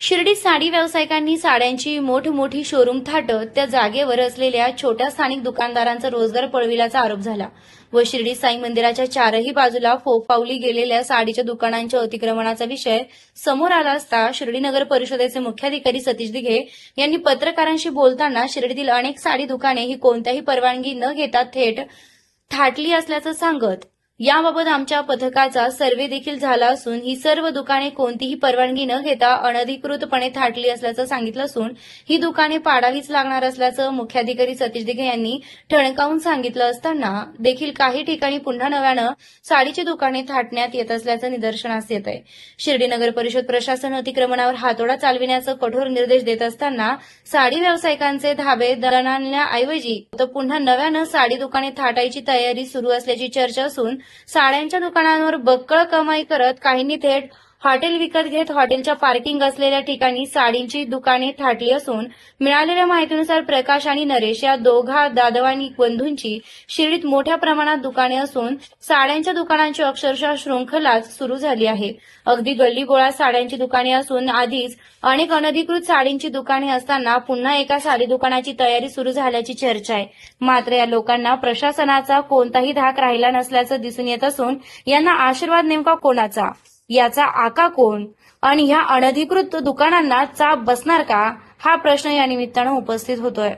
शिर्डी साडी व्यावसायिकांनी साड्यांची मोठमोठी शोरूम थाटत त्या जागेवर असलेल्या छोट्या स्थानिक दुकानदारांचा रोजगार पळविल्याचा आरोप झाला. व शिर्डी साई मंदिराच्या चारही बाजूला फोफावली गेलेल्या साडीच्या दुकानांच्या अतिक्रमणाचा विषय समोर आला असता शिर्डी नगर परिषदेचे मुख्याधिकारी सतीश दिघे यांनी पत्रकारांशी बोलताना शिर्डीतील अनेक साडी दुकाने ही कोणत्याही परवानगी न घेता थेट थाटली असल्याचं सांगत याबाबत आमच्या पथकाचा सर्व्हे देखील झाला असून ही सर्व दुकाने कोणतीही परवानगी न घेता अनधिकृतपणे थाटली असल्याचं सांगितलं असून ही दुकाने पाडावीच लागणार असल्याचं मुख्याधिकारी सतीश दिघे यांनी ठणकावून सांगितलं असताना देखील काही ठिकाणी पुन्हा नव्यानं साडीची दुकाने थाटण्यात येत असल्याचं निदर्शनास येत आहे शिर्डी नगर परिषद प्रशासन अतिक्रमणावर हातोडा चालविण्याचं कठोर निर्देश देत असताना साडी व्यावसायिकांचे धाबे दळणण्याऐवजी तर पुन्हा नव्यानं साडी दुकाने थाटायची तयारी सुरू असल्याची चर्चा असून साड्यांच्या दुकानांवर बक्कळ कमाई करत काहींनी थेट हॉटेल विकत घेत हॉटेलच्या पार्किंग असलेल्या ठिकाणी साडींची दुकाने थाटली असून मिळालेल्या माहितीनुसार प्रकाश आणि नरेश या दोघा दादवानी बंधूंची शिर्डीत मोठ्या प्रमाणात दुकाने असून साड्यांच्या दुकानांची अक्षरशः शृंखलाच सुरू झाली आहे. अगदी गल्ली गोळा साड्यांची दुकाने असून आधीच अनेक अनधिकृत साडींची दुकाने असताना पुन्हा एका साडी दुकानाची तयारी सुरू झाल्याची चर्चा आहे. मात्र या लोकांना प्रशासनाचा कोणताही धाक राहिला नसल्याचं दिसून येत असून यांना आशीर्वाद नेमका कोणाचा? याचा आका कोण? आणि ह्या अनधिकृत दुकानांना चाप बसणार का? हा प्रश्न या निमित्तानं उपस्थित होतोय.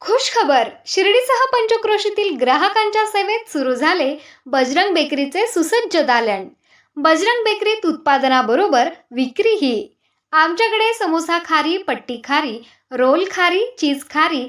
खुश खबर. शिर्डीसह पंचक्रोशीतील ग्राहकांच्या सेवेत सुरू झाले बजरंग बेकरीचे सुसज्ज दालन. बजरंग बेकरीत उत्पादनाबरोबर विक्रीही. आमच्याकडे समोसा खारी पट्टी खारी रोल खारी चीज खारी